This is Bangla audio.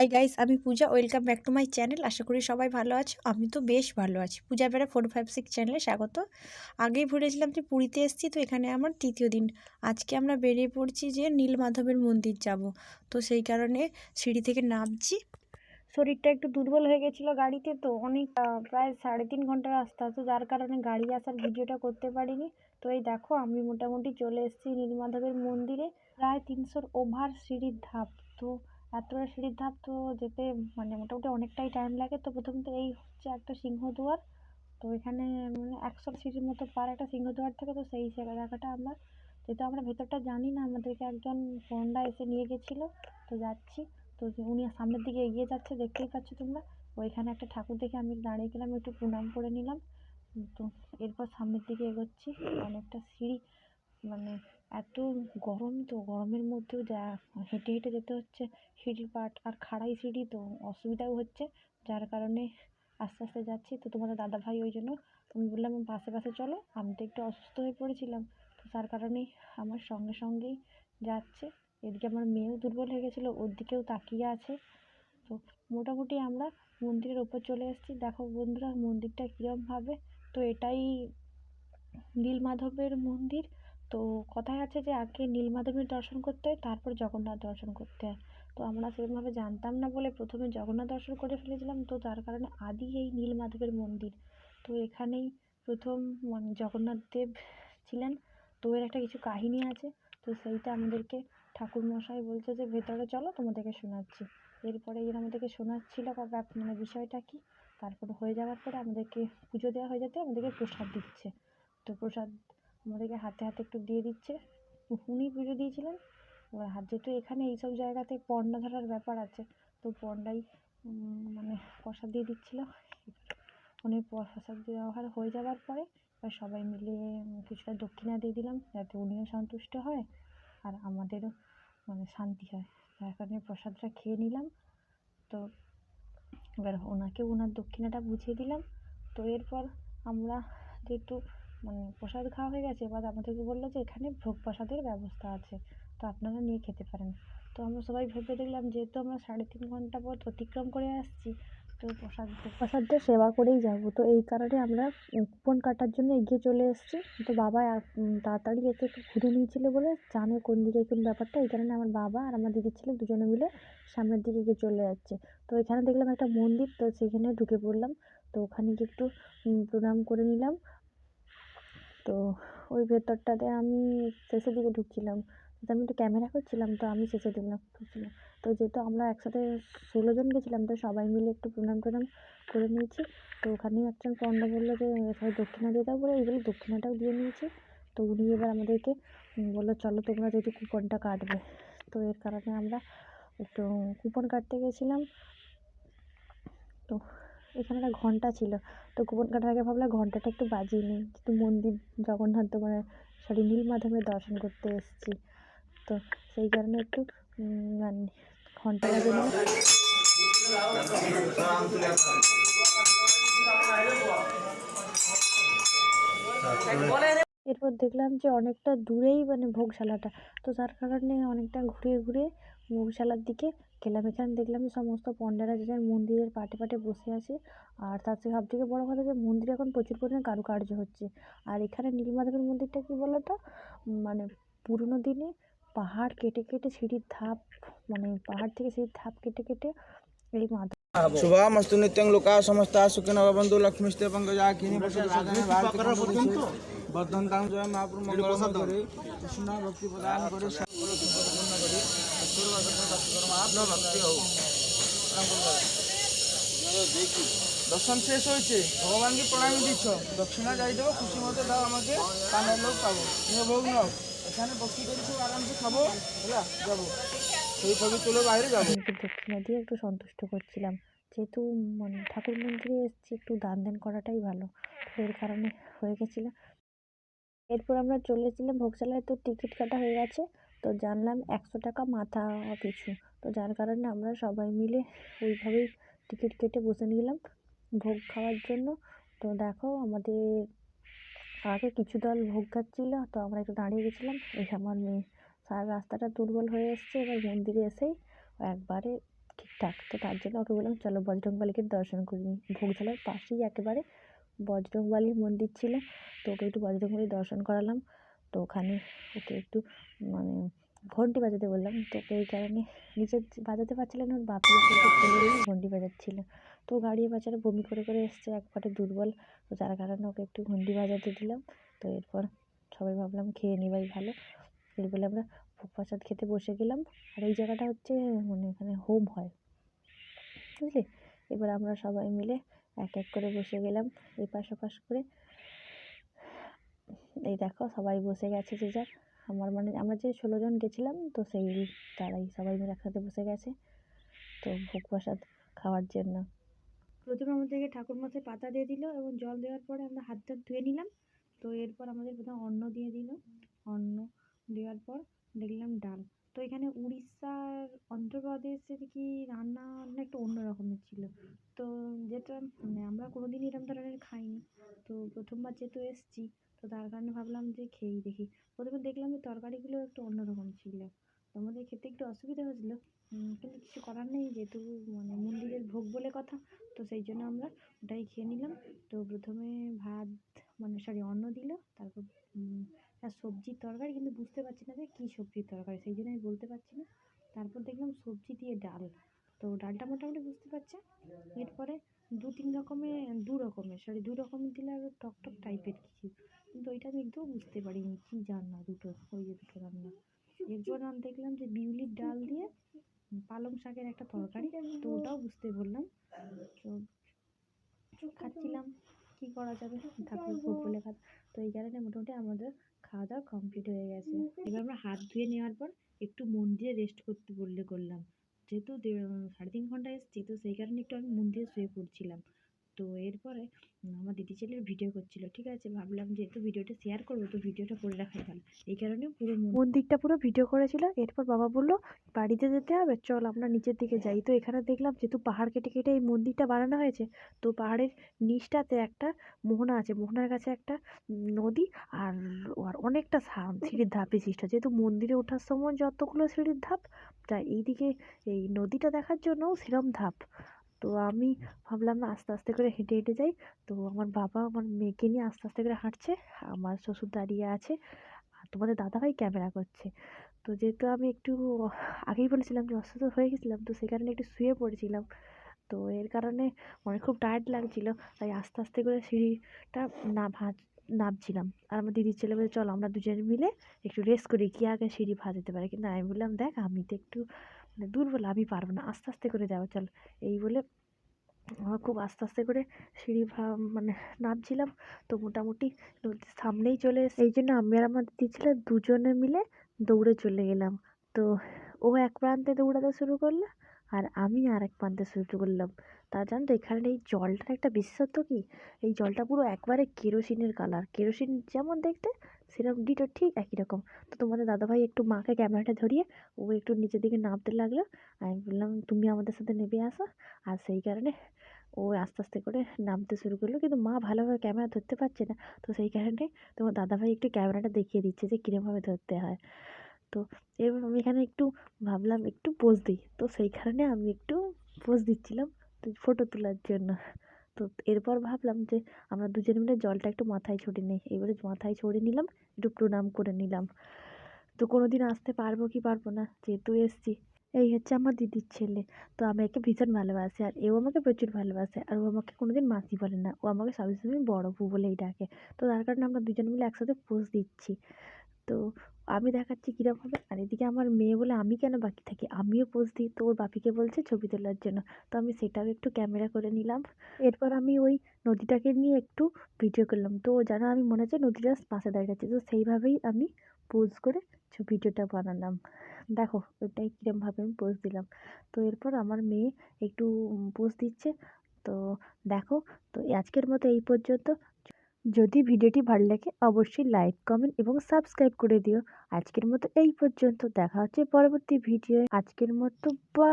হাই গাইস আমি Puja welcome back to my channel আশা করি সবাই ভালো আছো। আমি তো বেশ ভালো আছি। পূজা বেড়া ফোর ফাইভ সিক্স চ্যানেলে স্বাগত। আগেই ভুলেছিলাম যে পুরীতে এসেছি, তো এখানে আমার তৃতীয় দিন। আজকে আমরা বেরিয়ে পড়ছি যে নীলমাধবের মন্দির যাব। তো সেই কারণে সিঁড়ি থেকে নামছি। শরীরটা একটু দুর্বল হয়ে গেছিল গাড়িতে, তো অনেক প্রায় সাড়ে তিন ঘণ্টা রাস্তা। তো যার কারণে গাড়ি আসার ভিডিওটা করতে পারিনি। তো এই দেখো, আমি মোটামুটি চলে এসেছি নীলমাধবের মন্দিরে। প্রায় তিনশোর ওভার সিঁড়ির ধাপ। তো এতটা সিঁড়ির ধাপ তো যেতে মানে মোটামুটি অনেকটাই টাইম লাগে। তো প্রথম তো এই হচ্ছে একটা সিংহদুয়ার। তো এখানে মানে একশো সিঁড়ির মতো পার একটা সিংহদুয়ার থেকে, তো সেই জায়গাটা আমরা যেহেতু আমরা ভেতরটা জানি না, আমাদেরকে একজন ফোনটা এসে নিয়ে গেছিল। তো যাচ্ছি। তো উনি সামনের দিকে এগিয়ে যাচ্ছে, দেখতেই পাচ্ছ তোমরা। ওইখানে একটা ঠাকুর দেখে আমি দাঁড়িয়ে গেলাম, একটু প্রণাম করে নিলাম। তো এরপর সামনের দিকে এগোচ্ছি। অনেকটা সিঁড়ি মানে এত গরম তো, গরমের মধ্যেও যা হেঁটে হেঁটে যেতে হচ্ছে, সিঁড়ির পাট আর খাড়াই সিঁড়ি তো অসুবিধাও হচ্ছে, যার কারণে আস্তে আস্তে যাচ্ছি। তো তোমাদের দাদা ভাই ওই জন্য আমি বললাম পাশে পাশে চলো, আমি তো একটু অসুস্থ হয়ে পড়েছিলাম। তো তার কারণেই আমার সঙ্গে সঙ্গেই যাচ্ছে। এদিকে আমার মেয়েও দুর্বল হয়ে গেছিল, ওর দিকেও তাকিয়ে আছে। তো মোটামুটি আমরা মন্দিরের ওপর চলে এসেছি। দেখো বন্ধুরা, মন্দিরটা কীরমভাবে তো এটাই নীলমাধবের মন্দির তো কথায় আছে যে, আগে নীলমাধবের দর্শন করতে হয়, তারপর জগন্নাথ দর্শন করতে হয়। তো আমরা সেরকমভাবে জানতাম না বলে প্রথমে জগন্নাথ দর্শন করে ফেলেছিলাম। তো যার কারণে আদি এই নীলমাধবের মন্দির। তো এখানেই প্রথম মানে জগন্নাথ দেব ছিলেন। তো এর একটা কিছু কাহিনী আছে। তো সেইটা আমাদেরকে ঠাকুরমশাই বলছে যে, ভেতরে চলো, তোমাদেরকে শোনাচ্ছি। এরপরে এরা আমাদেরকে শোনাচ্ছিল মানে বিষয়টা কি, তারপরে হয়ে যাওয়ার পরে আমাদেরকে পুজো দেওয়া হয়ে যেতে আমাদেরকে প্রসাদ দিচ্ছে। তো প্রসাদ আমাদেরকে হাতে হাতে একটু দিয়ে দিচ্ছে। উনি পুজো দিয়েছিলেন। এবার হাত যেহেতু এখানে এইসব জায়গাতে পর্ণা ধরার ব্যাপার আছে, তো পর্ণাই মানে প্রসাদ দিয়ে দিচ্ছিল। উনি প্রসাদ দেওয়া হয়ে যাওয়ার পরে এবার সবাই মিলে কিছুটা দক্ষিণা দিয়ে দিলাম, যাতে উনিও সন্তুষ্ট হয় আর আমাদেরও মানে শান্তি হয়। যার কারণে প্রসাদটা খেয়ে নিলাম। তো এবার ওনাকে ওনার দক্ষিণাটা বুঝিয়ে দিলাম। তো এরপর আমরা যেহেতু মানে প্রসাদ খাওয়া হয়ে গেছে, এবার আমাদেরকে বলল যে এখানে ভোগ প্রসাদের ব্যবস্থা আছে, তো আপনারা নিয়ে খেতে পারেন। তো আমরা সবাই ভেবে দেখলাম যেহেতু আমরা সাড়ে তিন ঘণ্টা পথ অতিক্রম করে আসছি, তো প্রসাদ, ভোগ প্রসাদটা সেবা করেই যাব। তো এই কারণে আমরা কুপন কাটার জন্য এগিয়ে চলে এসেছি। তো বাবা তাড়াতাড়ি এসে একটু ঘুরে নিয়েছিল বলে জানে কোন দিকে কোন ব্যাপারটা, এই কারণে আমার বাবা আর আমার দিদির ছেলে দুজনে মিলে সামনের দিকে এগিয়ে চলে যাচ্ছে। তো এখানে দেখলাম একটা মন্দির, তো সেখানে ঢুকে পড়লাম। তো ওখানে গিয়ে একটু প্রণাম করে নিলাম। তো ওই ভেতরটাতে আমি শেষের দিকে ঢুকছিলাম। তো আমি একটু ক্যামেরা করছিলাম, তো আমি শেষের দিলাম ঢুকছিলাম। তো যেহেতু আমরা একসাথে ষোলো জন গেছিলাম, তো সবাই মিলে একটু প্রণাম টনাম করে নিয়েছি। তো ওখানেই একজন পণ্ডিত বলল যে সবাই দক্ষিণা দিয়ে দাও বলে এইগুলো দক্ষিণাটাও দিয়ে নিয়েছি। তো উনি এবার আমাদেরকে বলল, চলো তোমরা যেহেতু কুপনটা কাটবে। তো এর কারণে আমরা একটু কুপন কাটতে গেছিলাম। তো এখানে একটা ঘণ্টা ছিল। তো কুপন কাটার আগে ভাবলাম ঘন্টাটা একটু বাজিয়ে নিই। যেহেতু মন্দির জগন্নাথ মানে সরি নীলমাধবের দর্শন করতে এসেছি। তো সেই কারণে একটু মানে ঘণ্টা বাজিয়ে নিলাম এরপর দেখলাম যে অনেকটা দূরেই মানে ভোগশালাটা। তো যার কারণে অনেকটা ঘুরে ঘুরে ভোগশালার দিকে খেলাম। এখানে দেখলাম যে সমস্ত পণ্ডারা যে যার মন্দিরের পাটে পাটে বসে আছে। আর তার থেকে সবথেকে বড়ো কথা যে মন্দিরে এখন প্রচুর পরিমাণে কারুকার্য হচ্ছে। আর এখানে নীলমাধবের মন্দিরটা কি বলো তো মানে পুরোনো দিনে পাহাড় কেটে কেটে সিঁড়ির ধাপ মানে পাহাড় থেকে সিঁড়ির ধাপ কেটে কেটে এই মাধব শুভা নিত্যং লোকা সমস্ত বন্ধু কিনি বর্ধন জয় মহাপ্রভু মঙ্গল কৃষ্ণ ভক্তি প্রদান করে দর্শন শেষ হয়েছে। ভগবানকে প্রণামী দিচ্ছ। দক্ষিণা যাই দেবো, খুশি মতো দাও আমাকে, কানের লোক পাবো। নিয়ে ভোগ নাও। এখানে ভক্তি করে খুব আরামসে খাব ହେଲା যাব। সেই ছবি তুলে বাইরে যাব। দক্ষিণা দিয়ে একটু সন্তুষ্ট করছিলাম। যেহেতু মানে ঠাকুর মন্দিরে এসেছি, একটু দান ধ্যান করাটাই ভালো। এর কারণে হয়ে গেছিল। এরপর আমরা চলেছিলাম ভোগশালায়। তো টিকিট কাটা হয়ে গেছে। তো জানলাম একশো টাকা মাথা পিছু। তো যার কারণে আমরা সবাই মিলে ওইভাবেই টিকিট কেটে বসে নিলাম ভোগ খাওয়ার জন্য। তো দেখো আমাদের আগে কিছু দল ভোগ খাচ্ছিল, তো আমরা একটু দাঁড়িয়ে গেছিলাম। এই আমার মেয়ে। সারা রাস্তাটা দুর্বল হয়ে এসছে, এবার মন্দিরে এসেই একবারে ঠিকঠাক। তো তার জন্য ওকে বললাম, চলো বজরংবলীকে দর্শন করে। ভোগশালার পাশেই একেবারে বজরংবলীর মন্দির ছিল, তো ওকে একটু বজরংবলীর দর্শন করালাম। তো ওখানে ওকে একটু মানে ঘন্টি বাজাতে বললাম। তো এই কারণে নিজে বাজাতে পারছিল না, ওর বাপি ওকে একটু ঠেলে দিয়ে ঘন্টি বাজাচ্ছিল। তো গাড়ি বাচ্চারা বমি করে করে এসছে একবারে দুর্বল। তো যার কারণে ওকে একটু ঘন্টি বাজাতে দিলাম। তো এরপর সবাই ভাবলাম খেয়ে নেবাই ভালো। এই বলে আমরা ভোগ প্রসাদ খেতে বসে গেলাম। আর এই জায়গাটা হচ্ছে মানে এখানে হোম হয়। বুঝলি? এবার আমরা সবাই মিলে এক এক করে বসে গেলাম। এপাশ ওপাশ করে এই দেখো সবাই বসে গেছে যে যার। আমার মানে আমরা যে ষোলো জন গেছিলাম, তো সেই তারাই সবাই মিলে একসাথে বসে গেছে তো ভোগ প্রসাদ খাওয়ার জন্য। প্রথমে আমাদেরকে ঠাকুর মাথায় পাতা দিয়ে দিল এবং জল দেওয়ার পরে আমরা হাত টাত ধুয়ে নিলাম। তো এরপর আমাদের প্রথমে অন্ন দিয়ে দিল। অন্ন দেওয়ার পর দেখলাম ডাল। তো এখানে উড়িষ্যার অন্ধ্রপ্রদেশের কি রান্না না একটু অন্য রকমের ছিল। তো যেটা মানে আমরা কোনো দিন এরকম ধরনের খাইনি। তো প্রথমবার যেহেতু এসেছি, তো তার কারণে ভাবলাম যে খেয়েই দেখি। প্রথমে দেখলাম যে তরকারিগুলো একটু অন্যরকম ছিল। তো আমাদের খেতে একটু অসুবিধা হয়েছিল। কিন্তু কিছু করার নেই, যেহেতু মানে মন্দিরের ভোগ বলে কথা, তো সেই জন্য আমরা ওটাই খেয়ে নিলাম। তো প্রথমে ভাত মানে সরি অন্ন দিল, তারপর আর সবজির তরকারি, কিন্তু বুঝতে পারছি না যে কী সবজির তরকারি, সেই জন্য আমি বলতে পারছি না। তারপর দেখলাম সবজি দিয়ে ডাল। তো ডালটা মোটামুটি বুঝতে পারছে। এরপরে দু তিন রকমের, দু রকমের সরি দু রকমের দিলে আরও টক টক টাইপের কিছু। কিন্তু ওইটা আমি একদম বুঝতে পারিনি, কী রান্না দুটো, ওই যে দুটো রান্না এরপর আমি দেখলাম যে বিউলির ডাল দিয়ে পালং শাকের একটা তরকারি, তো ওটাও বুঝতে বললাম। তো খাচ্ছিলাম, কী করা যাবে? ঠাকুর বলে তো এই কারণে মোটামুটি আমাদের খাওয়া দাওয়া কমপ্লিট হয়ে গেছে। এবার আমরা হাত ধুয়ে নেওয়ার পর একটু মন দিয়ে রেস্ট করতে বললে করলাম। যেহেতু সাড়ে তিন ঘণ্টা এসেছি তো সেই কারণে একটু আমি মন দিয়ে শুয়ে পড়ছিলাম। তো এরপরে আমার দিদি ছেলের ভিডিও করছিল, ঠিক আছে? ভাবলাম যে যেহেতু ভিডিওটা শেয়ার করব, তো ভিডিওটা করে রাখাই ভালো এই কারণে পুরো মন্দিরটা পুরো ভিডিও করেছিল। এরপর বাবা বলল, বাড়িতে যেতে হবে? চল আমরা নিচের দিকে যাই। তো এখানে দেখলাম যেহেতু পাহাড় কেটে কেটে এই মন্দিরটা বানানো হয়েছে, তো পাহাড়ের নিচটাতে একটা মোহনা আছে। মোহনার কাছে একটা নদী আর আর অনেকটা সিঁড়ির ধাপ বিশিষ্ট। যেহেতু মন্দিরে ওঠার সময় যতগুলো সিঁড়ির ধাপ তা এইদিকে এই নদীটা দেখার জন্যও সেরম ধাপ। তো আমি ভাবলাম না আস্তে আস্তে করে হেঁটে হেঁটে যাই। তো আমার বাবা আমার মেয়েকে নিয়ে আস্তে আস্তে করে হাঁটছে। আমার শ্বশুর দাঁড়িয়ে আছে। আর তোমাদের দাদাভাই ক্যামেরা করছে। তো যেহেতু আমি একটু আগেই বলেছিলাম যে অসুস্থ হয়ে গেছিলাম, তো সেই কারণে একটু শুয়ে পড়েছিলাম। তো এর কারণে মানে খুব টায়ার্ড লাগছিল। তাই আস্তে আস্তে করে সিঁড়িটা না ভাঁজ, নামছিলাম। আর আমার দিদির ছেলে বলে চল আমরা দুজনে মিলে একটু রেস্ট করি। কি আগে সিঁড়ি ভাজাতে পারে? কিন্তু আমি বললাম, দেখ, আমি তো একটু দুর্বল আমি পারব না, আস্তে আস্তে করে যাব চল। এই বলে আমরা খুব আস্তে আস্তে করে সিঁড়ি মানে নামছিলাম, তো মোটামুটি নদীর সামনেই চলে এসে এই জন্য আমি আর আমার দিদি দুজনে মিলে দৌড়ে চলে গেলাম। তো ও এক প্রান্তে দৌড়াতে শুরু করল আর আমি আর এক প্রান্তে শুরু করলাম। তা জানো তো এখানে এই জলটার একটা বিশেষত্ব কি? এই জলটা পুরো একবারে কেরোসিনের কালার। কেরোসিন যেমন দেখতে সেরকম ডিটো ঠিক একই রকম। তো তোমাদের দাদাভাই একটু মাকে ক্যামেরাটা ধরিয়ে, ও একটু নিচের দিকে নামতে লাগল। আমি বললাম, তুমি আমাদের সাথে নেমে আসো। আর সেই কারণে ও আস্তে আস্তে করে নামতে শুরু করল। কিন্তু মা ভালোভাবে ক্যামেরা ধরতে পারছে না। তো সেই কারণে তোমার দাদাভাই একটু ক্যামেরাটা দেখিয়ে দিচ্ছে যে কীরমভাবে ধরতে হয়। তো এবার আমি এখানে একটু ভাবলাম একটু পোজ দিই। তো সেই কারণে আমি একটু পোজ দিচ্ছিলাম তো ফটো তোলার জন্য। তো এরপর ভাবলাম যে আমরা দুজন মিলে জলটা একটু মাথায় ছড়িয়ে নিই। এবারে মাথায় ছড়িয়ে নিলাম, একটু প্রণাম করে নিলাম। তো কোনো দিন আসতে পারব কি পারব না, যেহেতু এসছি। এই হচ্ছে আমার দিদির ছেলে। তো আমি একে ভীষণ ভালোবাসি আর এও আমাকে প্রচুর ভালোবাসে আর ও আমাকে কোনোদিন মাসি বলে না। ও আমাকে সবসময় বড় বউ বলেই ডাকে। তো তার কারণে আমরা দুজন মিলে একসাথে পোজ দিচ্ছি। তো আমি দেখাচ্ছি কীরকমভাবে আর এদিকে আমার মেয়ে বলে, আমি কেন বাকি থাকি? আমিও পোজ দিই তো ওর বাপিকে বলছে ছবি তোলার জন্য। তো আমি সেটাও একটু ক্যামেরা করে নিলাম। এরপর আমি ওই নদীটাকে নিয়ে একটু ভিডিও করলাম। তো যেন আমি মনে হচ্ছে নদীটার পাশে দাঁড়িয়ে আছি তো সেইভাবেই আমি পোজ করে ভিডিওটা বানালাম। দেখো ওইটাই কীরমভাবে আমি পোজ দিলাম। তো এরপর আমার মেয়ে একটু পোজ দিচ্ছে। তো দেখো, তো আজকের মতো এই পর্যন্ত। যদি ভিডিওটি ভালো লাগে, অবশ্যই লাইক, কমেন্ট এবং সাবস্ক্রাইব করে দিও। আজকের মতো এই পর্যন্ত। দেখা হচ্ছে পরবর্তী ভিডিও আজকের মতো বা